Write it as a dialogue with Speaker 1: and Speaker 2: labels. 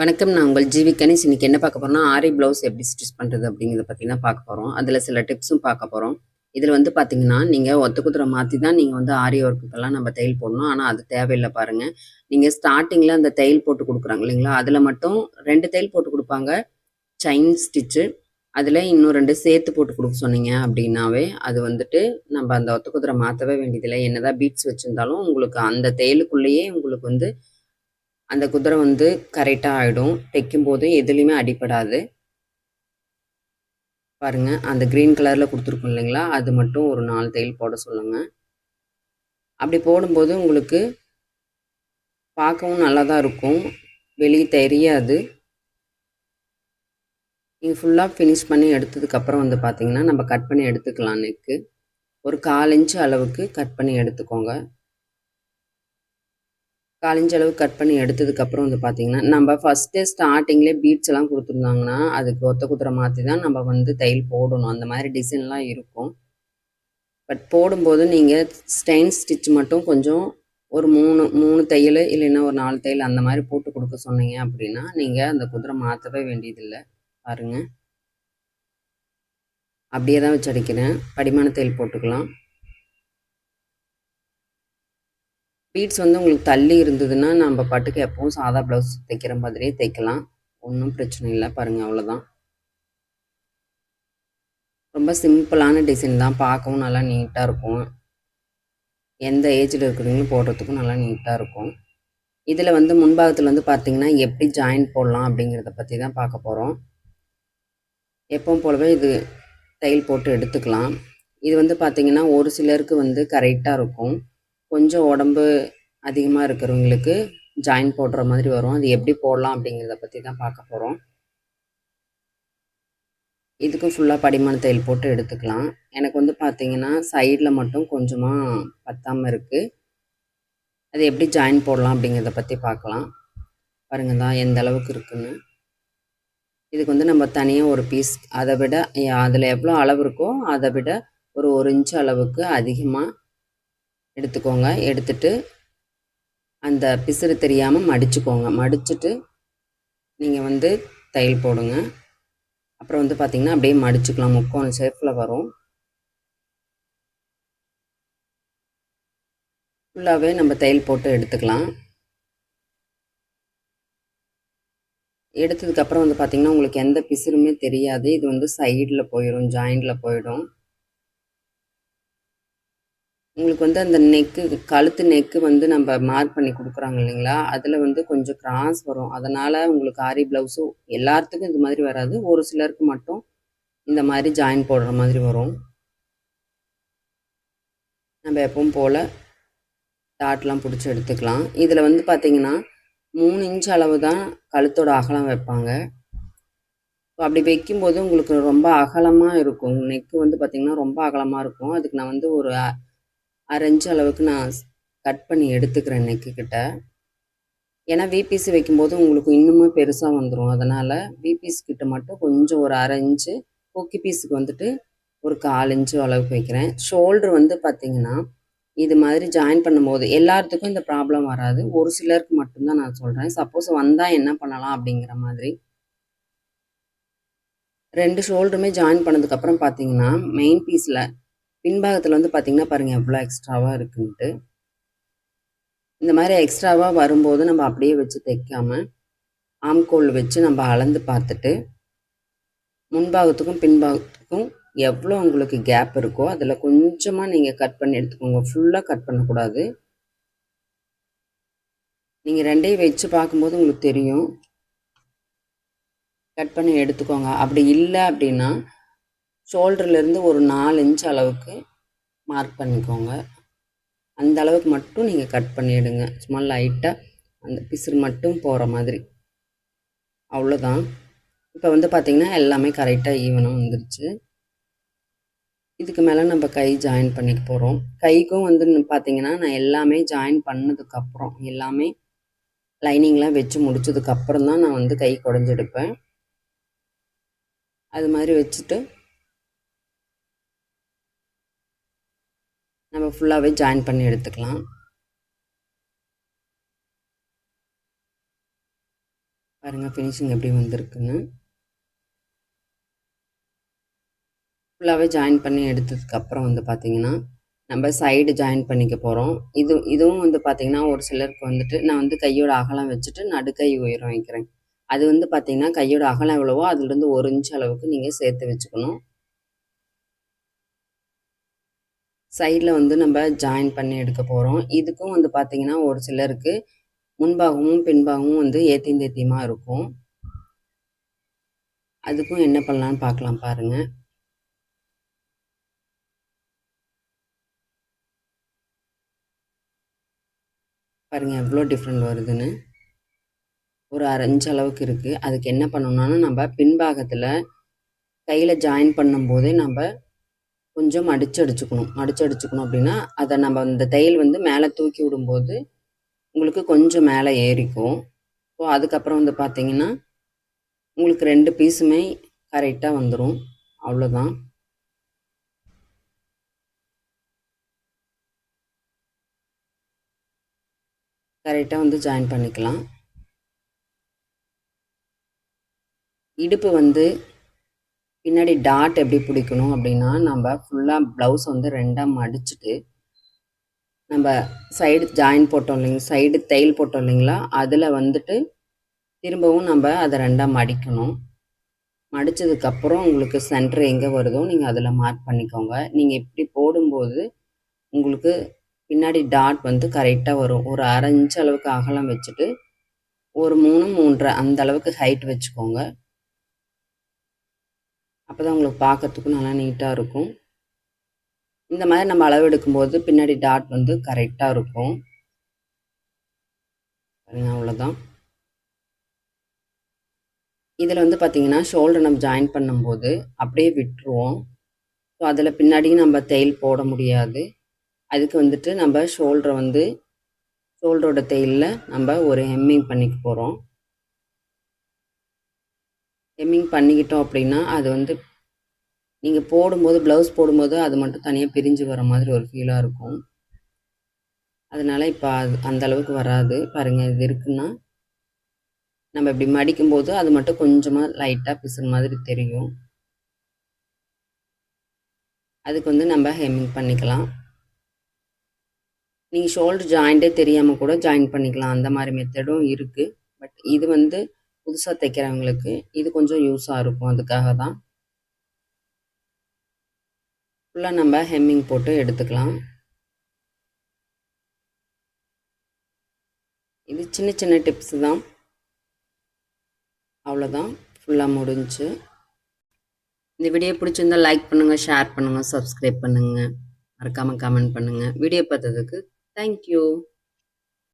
Speaker 1: வணக்கம் நான் உங்கள் ஜிவி கணேஷ். இன்னைக்கு என்ன பார்க்க போகிறோம்னா ஆரி ப்ளவுஸ் எப்படி ஸ்டிச் பண்ணுறது அப்படிங்கிறத பார்த்தீங்கன்னா பார்க்க போகிறோம் அதில் சில டிப்ஸும் பார்க்க போகிறோம் இதில் வந்து பார்த்தீங்கன்னா நீங்கள் ஒத்த குதிரை மாற்றி தான் நீங்கள் வந்து ஆரி ஒர்க்குக்கெல்லாம் நம்ம தையல் போடணும். ஆனால் அது தேவையில்லை பாருங்கள் நீங்கள் ஸ்டார்டிங்கில் அந்த தையல் போட்டு கொடுக்குறாங்க இல்லைங்களா? அதில் மட்டும் ரெண்டு தையல் போட்டு கொடுப்பாங்க. செயின் ஸ்டிச்சு அதில் இன்னும் ரெண்டு சேர்த்து போட்டு கொடுக்க சொன்னீங்க அப்படின்னாவே அது வந்துட்டு நம்ம அந்த ஒத்த குதிரை மாற்றவே வேண்டியதில்லை. என்னதான் பீட்ஸ் வச்சுருந்தாலும் உங்களுக்கு அந்த தையலுக்குள்ளேயே உங்களுக்கு வந்து அந்த குதிரை வந்து கரெக்டாக ஆகிடும் தைக்கும்போது எதுலேயுமே அடிபடாது. பாருங்கள் அந்த க்ரீன் கலரில் கொடுத்துருக்கோம் இல்லைங்களா? அது மட்டும் ஒரு நாலு தையல் போட சொல்லுங்கள் அப்படி போடும்போது உங்களுக்கு பார்க்கவும் நல்லா தான் இருக்கும். வெளியே தெரியாது. நீங்கள் ஃபுல்லாக ஃபினிஷ் பண்ணி எடுத்ததுக்கப்புறம் வந்து பார்த்தீங்கன்னா நம்ம கட் பண்ணி எடுத்துக்கலாம் நெக்கு ஒரு கால் இன்ச்சு அளவுக்கு கட் பண்ணி எடுத்துக்கோங்க. காலிஞ்ச அளவு கட் பண்ணி எடுத்ததுக்கப்புறம் வந்து பார்த்தீங்கன்னா நம்ம ஃபஸ்ட்டே ஸ்டார்டிங்லே பீட்ஸ் எல்லாம் கொடுத்துருந்தாங்கன்னா அதுக்கு ஒத்த குதிரை மாற்றி தான் நம்ம வந்து தையல் போடணும். அந்த மாதிரி டிசைன்லாம் இருக்கும். பட் போடும்போது நீங்கள் ஸ்டெயின் ஸ்டிச் மட்டும் கொஞ்சம் ஒரு மூணு மூணு தையல் இல்லைன்னா ஒரு நாலு தையல் அந்த மாதிரி போட்டு கொடுக்க சொன்னீங்க அப்படின்னா நீங்கள் அந்த குதிரை மாற்றவே வேண்டியதில்லை. பாருங்கள் அப்படியே தான் வச்சு அடிக்கிறேன். படிமான தையல் போட்டுக்கலாம். பீட்ஸ் வந்து உங்களுக்கு தள்ளி இருந்ததுன்னா நம்ம பாட்டுக்கு எப்பவும் சாதா ப்ளவுஸ் தைக்கிற மாதிரியே தைக்கலாம். ஒன்றும் பிரச்சனை இல்லை பாருங்கள் அவ்வளோதான் ரொம்ப சிம்பிளான டிசைன் தான். பார்க்கவும் நல்லா நீட்டாக இருக்கும். எந்த ஏஜில் இருக்கிறவங்களும் போடுறதுக்கும் நல்லா நீட்டாக இருக்கும். இதில் வந்து முன்பாகத்தில் வந்து பார்த்திங்கன்னா எப்படி ஜாயின் போடலாம் அப்படிங்கிறத பற்றி தான் பார்க்க போகிறோம் எப்பவும் போலவே இது தையல் போட்டு எடுத்துக்கலாம். இது வந்து பார்த்திங்கன்னா ஒரு சிலருக்கு வந்து கரெக்டாக இருக்கும். கொஞ்சம் உடம்பு அதிகமாக இருக்கிறவங்களுக்கு ஜாயின் போடுற மாதிரி வரும். அது எப்படி போடலாம் அப்படிங்கிறத பற்றி தான் பார்க்க போகிறோம் இதுக்கும் ஃபுல்லாக படிமான தையல் போட்டு எடுத்துக்கலாம். எனக்கு வந்து பார்த்தீங்கன்னா சைடில் மட்டும் கொஞ்சமாக பத்தாமல் இருக்குது அது எப்படி ஜாயின் போடலாம் அப்படிங்கிறத பற்றி பார்க்கலாம். பாருங்கள் தான் எந்த அளவுக்கு இருக்குன்னு. இதுக்கு வந்து நம்ம தனியாக ஒரு பீஸ் அதை விட அதில் எவ்வளோ அளவு இருக்கோ அதை விட ஒரு ஒரு இன்ச்சு அளவுக்கு அதிகமாக எடுத்துக்கோங்க. எடுத்துட்டு அந்த பிசுறு தெரியாமல் மடிச்சுக்கோங்க. மடிச்சுட்டு நீங்கள் வந்து தையல் போடுங்க. அப்புறம் வந்து பார்த்திங்கன்னா அப்படியே மடிச்சுக்கலாம். முக்கோணம் ஷேப்பில் வரும். ஃபுல்லாகவே நம்ம தையல் போட்டு எடுத்துக்கலாம். எடுத்ததுக்கப்புறம் வந்து பார்த்திங்கன்னா உங்களுக்கு எந்த பிசுறுமே தெரியாது. இது வந்து சைடில் போயிடும் ஜாயிண்டில் போயிடும். உங்களுக்கு வந்து அந்த நெக்கு கழுத்து நெக்கு வந்து நம்ம மார்க் பண்ணி கொடுக்குறாங்க இல்லைங்களா? அதில் வந்து கொஞ்சம் கிராஸ் வரும். அதனால் உங்களுக்கு ஆரி ப்ளவுஸும் எல்லாத்துக்கும் இது மாதிரி வராது. ஒரு சிலருக்கு மட்டும் இந்த மாதிரி ஜாயின் போடுற மாதிரி வரும். நம்ம எப்பவும் போல் டாட்லாம் பிடிச்சி எடுத்துக்கலாம். இதில் வந்து பார்த்திங்கன்னா மூணு இன்ச் அளவு தான் கழுத்தோட அகலம் வைப்பாங்க. ஸோ அப்படி வைக்கும்போது உங்களுக்கு ரொம்ப அகலமாக இருக்கும். நெக்கு வந்து பார்த்திங்கன்னா ரொம்ப அகலமாக இருக்கும். அதுக்கு நான் வந்து ஒரு அரை இன்ச்சு அளவுக்கு நான் கட் பண்ணி எடுத்துக்கிறேன் நெக்கு கிட்ட. ஏன்னா விபிசி வைக்கும்போது உங்களுக்கு இன்னுமே பெருசாக வந்துடும் அதனால் விபிசி கிட்ட மட்டும் கொஞ்சம் ஒரு அரை இன்ச்சு கொக்கி பீஸுக்கு வந்துட்டு ஒரு கால் இன்ச்சு அளவுக்கு வைக்கிறேன். ஷோல்டர் வந்து பார்த்திங்கன்னா இது மாதிரி ஜாயின் பண்ணும்போது எல்லாத்துக்கும் இந்த ப்ராப்ளம் வராது. ஒரு சிலருக்கு மட்டும்தான் நான் சொல்கிறேன் சப்போஸ் வந்தால் என்ன பண்ணலாம் அப்படிங்கிற மாதிரி. ரெண்டு ஷோல்டருமே ஜாயின் பண்ணதுக்கப்புறம் பார்த்தீங்கன்னா மெயின் பீஸில் பின்பாகத்தில் வந்து பார்த்திங்கன்னா பாருங்கள் எவ்வளோ எக்ஸ்ட்ராவாக இருக்குன்ட்டு. இந்த மாதிரி எக்ஸ்ட்ராவாக வரும்போது நம்ம அப்படியே வச்சு தைக்காமல் ஆம்கோல் வச்சு நம்ம அளந்து பார்த்துட்டு முன்பாகத்துக்கும் பின்பாகத்துக்கும் எவ்வளோ உங்களுக்கு கேப் இருக்கோ அதில் கொஞ்சமாக நீங்கள் கட் பண்ணி எடுத்துக்கோங்க. ஃபுல்லாக கட் பண்ணக்கூடாது. நீங்கள் ரெண்டையும் வச்சு பார்க்கும்போது உங்களுக்கு தெரியும். கட் பண்ணி எடுத்துக்கோங்க. அப்படி இல்லை அப்படின்னா ஷோல்டர்லேருந்து ஒரு நாலு இன்ச் அளவுக்கு மார்க் பண்ணிக்கோங்க. அந்த அளவுக்கு மட்டும் நீங்கள் கட் பண்ணிவிடுங்க சும்மா லைட்டாக அந்த பிசுறு மட்டும் போகிற மாதிரி. அவ்வளோதான். இப்போ வந்து பார்த்திங்கன்னா எல்லாமே கரெக்டாக ஈவனாக வந்துருச்சு. இதுக்கு மேலே நம்ம கை ஜாயின் பண்ணிக்க போகிறோம் கைக்கும் வந்து பார்த்திங்கன்னா நான் எல்லாமே ஜாயின் பண்ணதுக்கப்புறம் எல்லாமே லைனிங்லாம் வச்சு முடிச்சதுக்கப்புறம் தான் நான் வந்து கை குடஞ்செடுப்பேன். அது மாதிரி வச்சுட்டு நம்ம ஃபுல்லாகவே ஜாயின் பண்ணி எடுத்துக்கலாம். பாருங்கள் ஃபினிஷிங் எப்படி வந்திருக்குன்னு. ஃபுல்லாகவே ஜாயின் பண்ணி எடுத்ததுக்கப்புறம் வந்து பார்த்திங்கன்னா நம்ம சைடு ஜாயின் பண்ணிக்க போகிறோம் இது இதுவும் வந்து பார்த்திங்கன்னா ஒரு சிலருக்கு வந்துட்டு நான் வந்து கையோட அகலம் வச்சுட்டு நடுக்கை உயரம் வைக்கிறேன். அது வந்து பார்த்திங்கன்னா கையோட அகலம் எவ்வளவோ அதுலேருந்து ஒரு இன்ச் அளவுக்கு நீங்கள் சேர்த்து வச்சுக்கணும். சைடில் வந்து நம்ம ஜாயின் பண்ணி எடுக்க போகிறோம் இதுக்கும் வந்து பார்த்திங்கன்னா ஒரு சிலருக்கு முன்பாகவும் பின்பாகவும் வந்து ஏத்தியும் தேத்தியமாக இருக்கும். அதுக்கும் என்ன பண்ணலான்னு பார்க்கலாம் பாருங்கள் பாருங்கள் எவ்வளோ டிஃப்ரெண்ட் வருதுன்னு. ஒரு அரைஞ்சு அளவுக்கு இருக்குது அதுக்கு என்ன பண்ணணும்னா நம்ம பின்பாகத்தில் கையில் ஜாயின் பண்ணும்போதே நம்ம கொஞ்சம் அடிச்சு அடிச்சுக்கணும் அடிச்சு அடிச்சுக்கணும் அப்படின்னா அதை நம்ம இந்த தையல் வந்து மேலே தூக்கி விடும்போது உங்களுக்கு கொஞ்சம் மேலே ஏறிக்கும். ஸோ அதுக்கப்புறம் வந்து பார்த்தீங்கன்னா உங்களுக்கு ரெண்டு பீஸுமே கரெக்டாக வந்துடும் அவ்வளோதான். கரெக்டாக வந்து ஜாயின் பண்ணிக்கலாம். இடுப்பு வந்து பின்னாடி டாட் எப்படி பிடிக்கணும் அப்படின்னா நம்ம ஃபுல்லாக ப்ளவுஸ் வந்து ரெண்டாக மடிச்சுட்டு நம்ம சைடு ஜாயின் போட்டோம் இல்லைங்க சைடு தையல் போட்டோம் இல்லைங்களா அதில் வந்துட்டு திரும்பவும் நம்ம அதை ரெண்டாக மடிக்கணும். மடித்ததுக்கப்புறம் உங்களுக்கு சென்டர் எங்கே வருதோ நீங்கள் அதில் மார்க் பண்ணிக்கோங்க. நீங்கள் இப்படி போடும்போது உங்களுக்கு பின்னாடி டாட் வந்து கரெக்டாக வரும். ஒரு அரை இன்ச் அளவுக்கு அகலம் வச்சுட்டு ஒரு மூணு மூன்றரை அந்த அளவுக்கு ஹைட் வச்சுக்கோங்க. அப்போ தான் உங்களுக்கு பார்க்கறதுக்கும் நல்லா நீட்டாக இருக்கும். இந்த மாதிரி நம்ம அளவு எடுக்கும்போது பின்னாடி டாட் வந்து கரெக்டாக இருக்கும். அவ்வளோதான் இதில் வந்து பார்த்திங்கன்னா ஷோல்டர் நம்ம ஜாயின் பண்ணும்போது அப்படியே விட்டுருவோம். ஸோ அதில் பின்னாடியும் நம்ம தையல் போட முடியாது. அதுக்கு வந்துட்டு நம்ம ஷோல்டரை வந்து ஷோல்டரோட தையலில் நம்ம ஒரு ஹெம்மிங் பண்ணிக்க போகிறோம் ஹெம்மிங் பண்ணிக்கிட்டோம் அப்படின்னா அது வந்து நீங்கள் போடும்போது ப்ளவுஸ் போடும்போது அது மட்டும் தனியாக பிரிஞ்சு வர மாதிரி ஒரு ஃபீலாக இருக்கும். அதனால் இப்போ அது அந்த அளவுக்கு வராது. பாருங்கள் இது இருக்குன்னா நம்ம இப்படி மடிக்கும்போது அது மட்டும் கொஞ்சமாக லைட்டாக பிசுற மாதிரி தெரியும். அதுக்கு வந்து நம்ம ஹெம்மிங் பண்ணிக்கலாம். நீங்கள் ஷோல்டர் ஜாயிண்ட்டே தெரியாமல் கூட ஜாயின் பண்ணிக்கலாம். அந்த மாதிரி மெத்தடும் இருக்குது பட் இது வந்து புதுசாக தைக்கிறவங்களுக்கு இது கொஞ்சம் யூஸாக இருக்கும். அதுக்காக தான். ஃபுல்லாக நம்ம ஹெம்மிங் போட்டு எடுத்துக்கலாம். இது சின்ன சின்ன டிப்ஸு தான். அவ்வளோதான் ஃபுல்லாக முடிஞ்சு. இந்த வீடியோ பிடிச்சிருந்தால் லைக் பண்ணுங்கள் ஷேர் பண்ணுங்கள் சப்ஸ்கிரைப் பண்ணுங்கள் மறக்காமல் கமெண்ட் பண்ணுங்கள் வீடியோ பார்த்ததுக்கு தேங்க்யூ